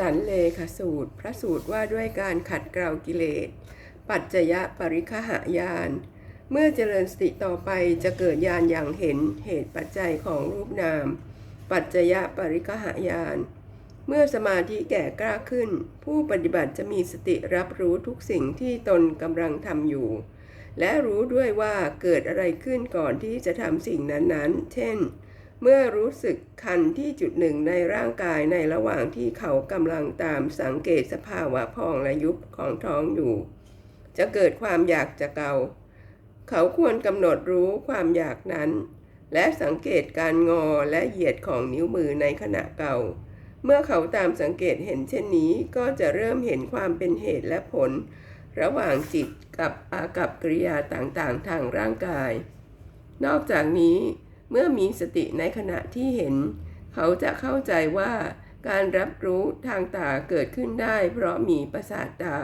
สันเลขสูตร พระสูตรว่าด้วยการขัดเกลากิเลส ปัจจยะปริคหายาน เมื่อเจริญสติต่อไปจะเกิดญาณอย่างเห็นเหตุปัจจัยของรูปนาม ปัจจยะปริคหายาน เมื่อสมาธิแก่กล้าขึ้น ผู้ปฏิบัติจะมีสติรับรู้ทุกสิ่งที่ตนกำลังทำอยู่ และรู้ด้วยว่าเกิดอะไรขึ้นก่อนที่จะทำสิ่งนั้นๆ เช่น เมื่อรู้สึกคันที่จุดหนึ่งในร่างกายในระหว่างที่เขากำลังตามสังเกตสภาวะพองและยุบของท้องอยู่ จะเกิดความอยากจะเกา เขาควรกำหนดรู้ความอยากนั้น และสังเกตการงอและเหยียดของนิ้วมือในขณะเกา เมื่อเขาตามสังเกตเห็นเช่นนี้ก็จะเริ่มเห็นความเป็นเหตุและผล ระหว่างจิตกับอากับกิริยาต่างๆ ทางร่างกาย นอกจากนี้ เมื่อมีสติในขณะที่เห็น เขาจะเข้าใจว่าการรับรู้ทางตาเกิดขึ้นได้ เพราะมีประสาทตา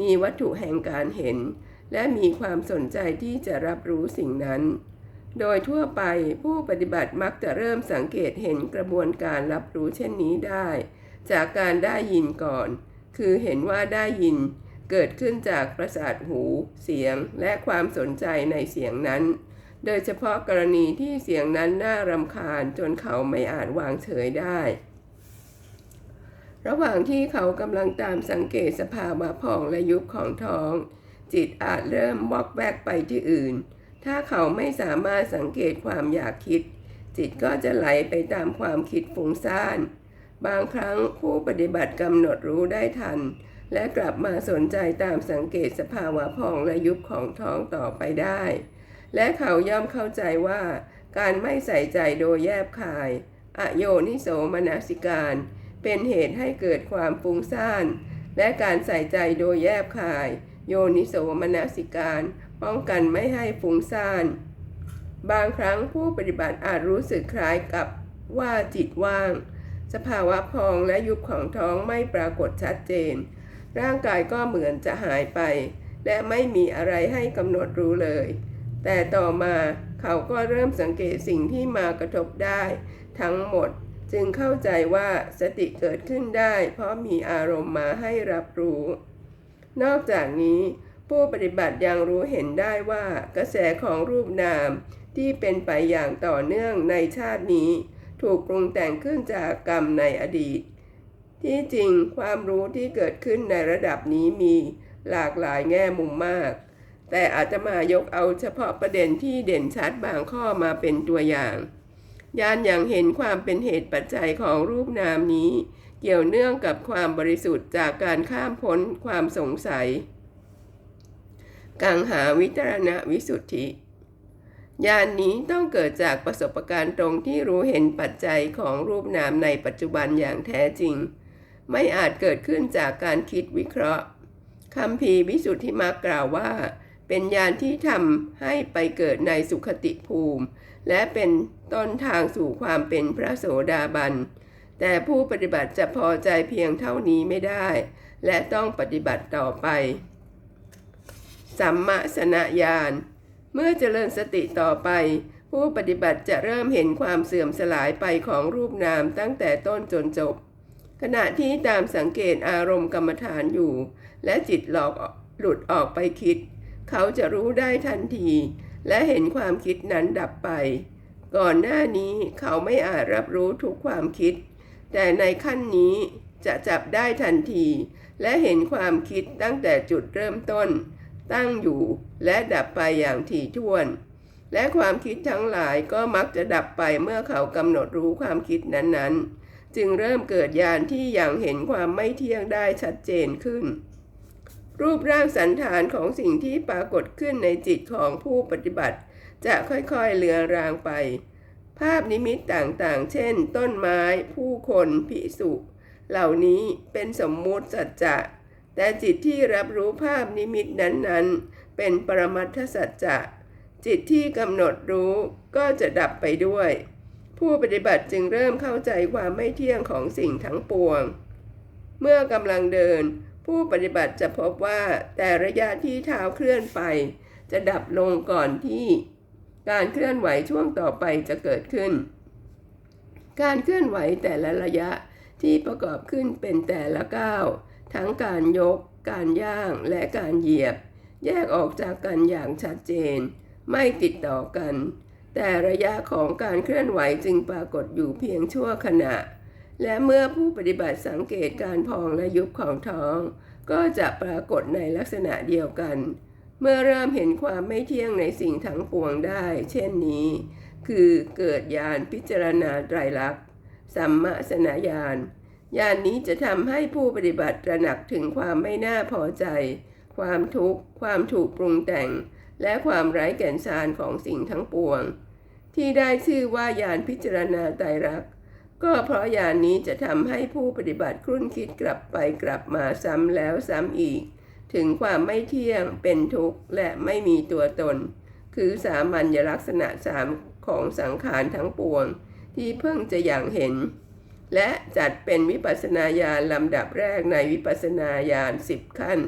มีวัตถุแห่งการเห็น และมีความสนใจที่จะรับรู้สิ่งนั้น โดยทั่วไปผู้ปฏิบัติมักจะเริ่มสังเกตเห็นกระบวนการรับรู้เช่นนี้ได้ จากการได้ยินก่อน คือเห็นว่าได้ยิน เกิดขึ้นจากประสาทหู เสียงและความสนใจในเสียงนั้น โดยเฉพาะกรณีที่เสียงนั้นน่ารำคาญจนเขาไม่อาจวางเฉยได้ ระหว่างที่เขากำลังตามสังเกตสภาวะพองและยุบของท้อง จิตอาจเริ่มวอกแวกไปที่อื่น ถ้าเขาไม่สามารถสังเกตความอยากคิด จิตก็จะไหลไปตามความคิดฟุ้งซ่าน บางครั้งผู้ปฏิบัติกำหนดรู้ได้ทัน และกลับมาสนใจตามสังเกตสภาวะพองและยุบของท้องต่อไปได้ และเขาย่อมเข้าใจว่า การไม่ใส่ใจโดยแยบคาย อโยนิโสมนสิการ เป็นเหตุให้เกิดความฟุ้งซ่าน และการใส่ใจโดยแยบคาย โยนิโสมนสิการ ป้องกันไม่ให้ฟุ้งซ่าน บางครั้งผู้ปฏิบัติอาจรู้สึกคล้ายกับว่าจิตว่าง สภาวะพองและยุบของท้องไม่ปรากฏชัดเจน ร่างกายก็เหมือนจะหายไป และไม่มีอะไรให้กำหนดรู้เลย แต่ต่อมาเขาก็เริ่มสังเกตสิ่งที่มากระทบได้ ทั้งหมดจึงเข้าใจว่าสติเกิดขึ้นได้ เพราะมีอารมณ์มาให้รับรู้ นอกจากนี้ผู้ปฏิบัติยังรู้เห็นได้ว่ากระแสของรูปนามที่เป็นไปอย่างต่อเนื่องในชาตินี้ ถูกปรุงแต่งขึ้นจากกรรมในอดีต ที่จริงความรู้ที่เกิดขึ้นในระดับนี้มีหลากหลายแง่มุมมาก แต่อาจจะมายกเอาเฉพาะประเด็นที่เด่นชัดบางข้อมาเป็นตัวอย่างยานอย่างเห็นความเป็นเหตุปัจจัยของรูปนามนี้ เกี่ยวเนื่องกับความบริสุทธิ์จากการข้ามพ้นความสงสัย กังหาวิจารณวิสุทธิญาณนนี้ต้องเกิดจากประสบการณ์ตรงที่รู้เห็นปัจจัยของรูปนามในปัจจุบันอย่างแท้จริง ไม่อาจเกิดขึ้นจากการคิดวิเคราะห์คำพีวิสุทธิมรรคกล่าวว่า เป็นญาณที่ทำให้ไปเกิดในสุขติภูมิ และเป็นต้นทางสู่ความเป็นพระโสดาบัน แต่ผู้ปฏิบัติจะพอใจเพียงเท่านี้ไม่ได้ และต้องปฏิบัติต่อไป สัมมาสนญาณเมื่อเจริญสติต่อไป ผู้ปฏิบัติจะเริ่มเห็นความเสื่อมสลายไปของรูปนามตั้งแต่ต้นจนจบ ขณะที่ตามสังเกตอารมณ์กรรมฐานอยู่ และจิตหลอกหลุดออกไปคิด เขาจะรู้ได้ทันที และเห็นความคิดนั้นดับไป ก่อนหน้านี้เขาไม่อาจรับรู้ทุกความคิด แต่ในขั้นนี้จะจับได้ทันที และเห็นความคิดตั้งแต่จุดเริ่มต้น ตั้งอยู่และดับไปอย่างถี่ถ้วน และความคิดทั้งหลายก็มักจะดับไปเมื่อเขากำหนดรู้ความคิดนั้นๆ จึงเริ่มเกิดญาณที่อย่างเห็นความไม่เที่ยงได้ชัดเจนขึ้น รูปร่างสันฐานของสิ่งที่ปรากฏขึ้นในจิตของผู้ปฏิบัติ จะค่อยๆเลือนรางไป ภาพนิมิตต่างๆ เช่น ต้นไม้ ผู้คนพิสุ เหล่านี้เป็นสมมุติสัจจะ แต่จิตที่รับรู้ภาพนิมิตนั้นๆ เป็นปรมัตถสัจจะ จิตที่กำหนดรู้ก็จะดับไปด้วย ผู้ปฏิบัติจึงเริ่มเข้าใจความไม่เที่ยงของสิ่งทั้งปวง เมื่อกำลังเดิน ผู้ปฏิบัติจะพบว่าแต่ระยะที่เท้าเคลื่อนไป จะดับลงก่อนที่ การเคลื่อนไหวช่วงต่อไปจะเกิดขึ้น การเคลื่อนไหวแต่ละระยะที่ประกอบขึ้นเป็นแต่ละก้าวทั้งการยก การย่างและการเหยียบ แยกออกจากกันอย่างชัดเจน ไม่ติดต่อกัน แต่ระยะของการเคลื่อนไหวจึงปรากฏอยู่เพียงชั่วขณะ และเมื่อผู้ปฏิบัติสังเกตการพองและยุบของท้อง ก็จะปรากฏในลักษณะเดียวกัน เมื่อเริ่มเห็นความไม่เที่ยงในสิ่งทั้งปวงได้ เช่นนี้ คือเกิดญาณพิจารณาไตรลักษณ์สัมมาสนญาณญาณนนี้จะทำให้ผู้ปฏิบัติตระหนักถึงความไม่น่าพอใจ ความทุกข์ ความถูกปรุงแต่ง และความไร้แก่นสารของสิ่งทั้งปวง ที่ได้ชื่อว่าญาณพิจารณาไตรลักษณ์ ก็เพราะญาณนนี้จะทำให้ผู้ปฏิบัติครุ่นคิดกลับไปกลับมาซ้ำแล้วซ้ำอีก ถึงความไม่เที่ยงเป็นทุกข์และไม่มีตัวตน คือสามัญลักษณะสามของสังขารทั้งปวง ที่เพิ่งจะอย่างเห็น และจัดเป็นวิปัสนาญาณลำดับแรกในวิปัสนาญาณสิบขั้น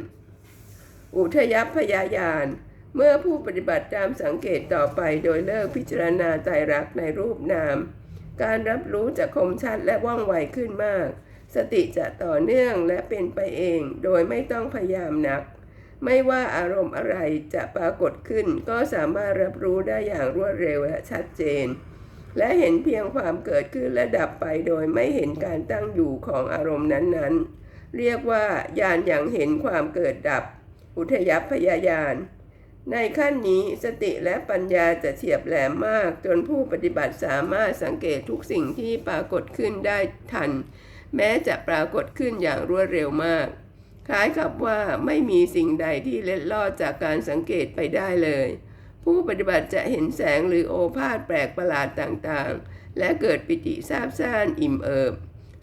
อุทยพยายานเมื่อผู้ปฏิบัติตามสังเกตต่อไปโดยเลิกพิจารณาใจรักในรูปนาม การรับรู้จะคมชัดและว่องไวขึ้นมาก สติจะต่อเนื่องและเป็นไปเอง โดยไม่ต้องพยายามนัก ไม่ว่าอารมณ์อะไรจะปรากฏขึ้น ก็สามารถรับรู้ได้อย่างรวดเร็วและชัดเจน และเห็นเพียงความเกิดขึ้นและดับไปโดยไม่เห็นการตั้งอยู่ของอารมณ์นั้นๆ เรียกว่าญาณอย่างเห็นความเกิดดับ อุทยพยายาน ในขั้นนี้สติและปัญญาจะเฉียบแหลมมาก จนผู้ปฏิบัติสามารถสังเกตทุกสิ่งที่ปรากฏขึ้นได้ทัน แม้จะปรากฏขึ้นอย่างรวดเร็วมาก คล้ายกับว่าไม่มีสิ่งใดที่เล็ดลอดจากการสังเกตไปได้เลย ผู้ปฏิบัติจะเห็นแสงหรือโอภาษแปลกประหลาดต่างๆ และเกิดปิติซาบซ่านอิ่มเอิบ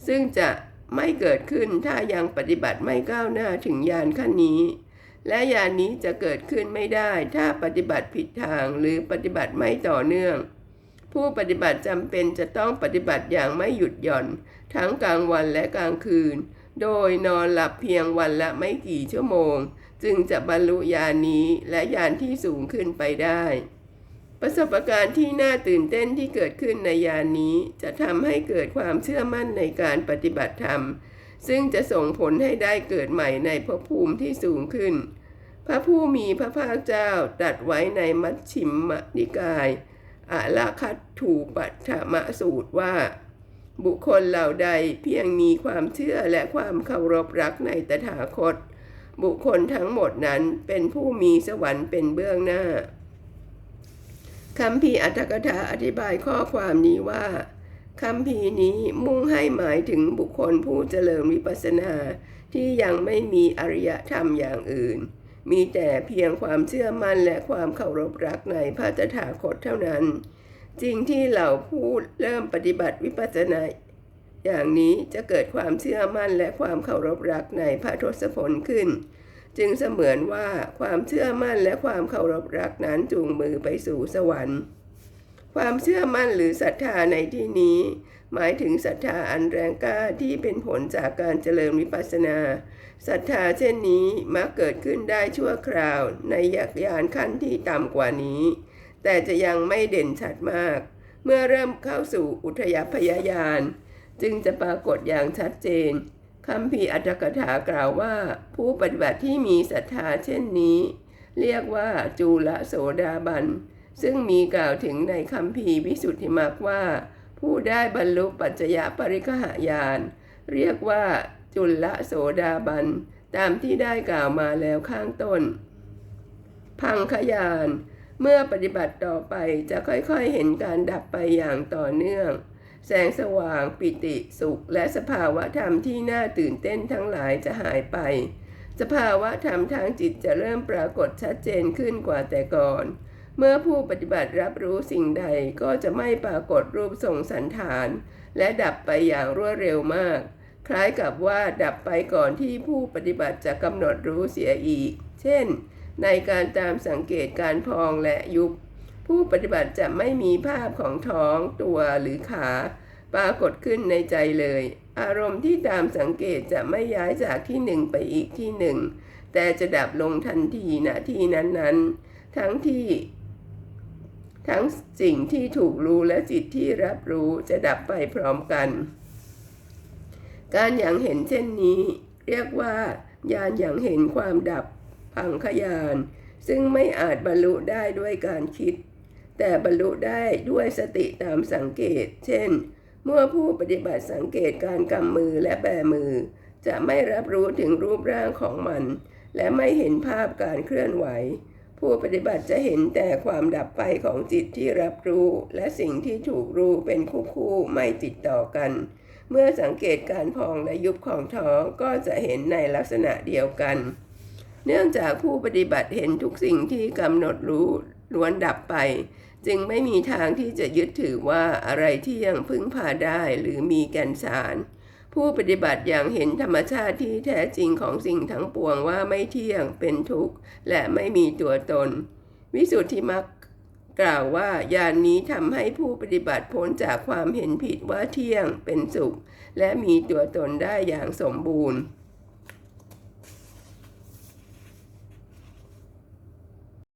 ซึ่งจะไม่เกิดขึ้นถ้ายังปฏิบัติไม่ก้าวหน้าถึงญาณขั้นนี้ และญานนี้จะเกิดขึ้นไม่ได้ถ้าปฏิบัติผิดทางหรือปฏิบัติไม่ต่อเนื่อง ผู้ปฏิบัติจำเป็นจะต้องปฏิบัติอย่างไม่หยุดหย่อน ทั้งกลางวันและกลางคืน โดยนอนหลับเพียงวันละไม่กี่ชั่วโมง จึงจะบรรลุญาณนี้และญาณที่สูงขึ้นไปได้ ประสบการณ์ที่น่าตื่นเต้นที่เกิดขึ้นในญาณนี้จะทำให้เกิดความเชื่อมั่นในการปฏิบัติธรรม ซึ่งจะส่งผลให้ได้เกิดใหม่ในภพภูมิที่สูงขึ้น พระผู้มีพระภาคเจ้าตรัสไว้ในมัชชิมมนิกายอาลาคัตถูปัฏฐมสูตรว่า บุคคลเหล่าใดเพียงมีความเชื่อและความเคารพรักในตถาคต บุคคลทั้งหมดนั้นเป็นผู้มีสวรรค์เป็นเบื้องหน้าคำพีอัตถกถาอธิบายข้อความนี้ว่า คำพีนี้มุ่งให้หมายถึงบุคคลผู้เจริญวิปัสสนาที่ยังไม่มีอริยธรรมอย่างอื่น มีแต่เพียงความเชื่อมั่นและความเคารพรักในพระตถาคตเท่านั้น จริงที่เหล่าผู้เริ่มปฏิบัติวิปัสสนา อย่างนี้จะเกิดความเชื่อมั่นและความเคารพรักในพระทศพลขึ้น จึงเสมือนว่าความเชื่อมั่นและความเคารพรักนั้นจูงมือไปสู่สวรรค์ ความเชื่อมั่นหรือศรัทธาในที่นี้ หมายถึงศรัทธาอันแรงกล้าที่เป็นผลจากการเจริญวิปัสสนาศรัทธาเช่นนี้มักเกิดขึ้นได้ชั่วคราวในยักยานขั้นที่ต่ำกว่านี้ แต่จะยังไม่เด่นชัดมาก เมื่อเริ่มเข้าสู่อุทยพยายาน จึงจะปรากฏอย่างชัดเจนคำพีอัตถกถากล่าวว่า ผู้ปฏิบัติที่มีศรัทธาเช่นนี้ เรียกว่าจูลโสดาบัน ซึ่งมีกล่าวถึงในคำพีวิสุทธิมรรคว่า ผู้ได้บรรลุปัจจยปริคหายาน เรียกว่าจุลโสดาบัน ตามที่ได้กล่าวมาแล้วข้างต้น พังขยาน เมื่อปฏิบัติต่อไปจะค่อยๆเห็นการดับไปอย่างต่อเนื่อง แสงสว่างปิติสุข และสภาวะธรรมที่น่าตื่นเต้นทั้งหลายจะหายไป สภาวะธรรมทางจิตจะเริ่มปรากฏชัดเจนขึ้นกว่าแต่ก่อน เมื่อผู้ปฏิบัติรับรู้สิ่งใดก็จะไม่ปรากฏรูปทรงสันฐาน และดับไปอย่างรวดเร็วมาก คล้ายกับว่าดับไปก่อนที่ผู้ปฏิบัติจะกำหนดรู้เสียอีก เช่น ในการตามสังเกตการพองและยุบ ผู้ปฏิบัติจะไม่มีภาพของท้องตัวหรือขา ปรากฏขึ้นในใจเลย อารมณ์ที่ตามสังเกตจะไม่ย้ายจากที่หนึ่งไปอีกที่หนึ่งแต่จะดับลงทันทีณที่นั้นๆ ทั้งที่ ทั้งสิ่งที่ถูกรู้และจิตที่รับรู้จะดับไปพร้อมกัน การอย่างเห็นเช่นนี้ เรียกว่า ญาณอย่างเห็นความดับพังขยาน ซึ่งไม่อาจบรรลุได้ด้วยการคิด แต่บรรลุได้ด้วยสติตามสังเกต เช่น เมื่อผู้ปฏิบัติสังเกตการกำมือและแบมือ จะไม่รับรู้ถึงรูปร่างของมัน และไม่เห็นภาพการเคลื่อนไหว ผู้ปฏิบัติจะเห็นแต่ความดับไปของจิตที่รับรู้ และสิ่งที่ถูกรู้เป็นคู่คู่ไม่ติดต่อกัน เมื่อสังเกตการพองและยุบของท้องก็จะเห็นในลักษณะเดียวกัน เนื่องจากผู้ปฏิบัติเห็นทุกสิ่งที่กำหนดรู้ล้วนดับไป จึงไม่มีทางที่จะยึดถือว่าอะไรที่ยังพึ่งพาได้หรือมีแก่นสาร ผู้ปฏิบัติอย่างเห็นธรรมชาติที่แท้จริงของสิ่งทั้งปวงว่าไม่เที่ยงเป็นทุกข์ และไม่มีตัวตน วิสุทธิมรรคกล่าวว่าญาณนนี้ทำให้ผู้ปฏิบัติพ้นจากความเห็นผิดว่าเที่ยงเป็นสุข และมีตัวตนได้อย่างสมบูรณ์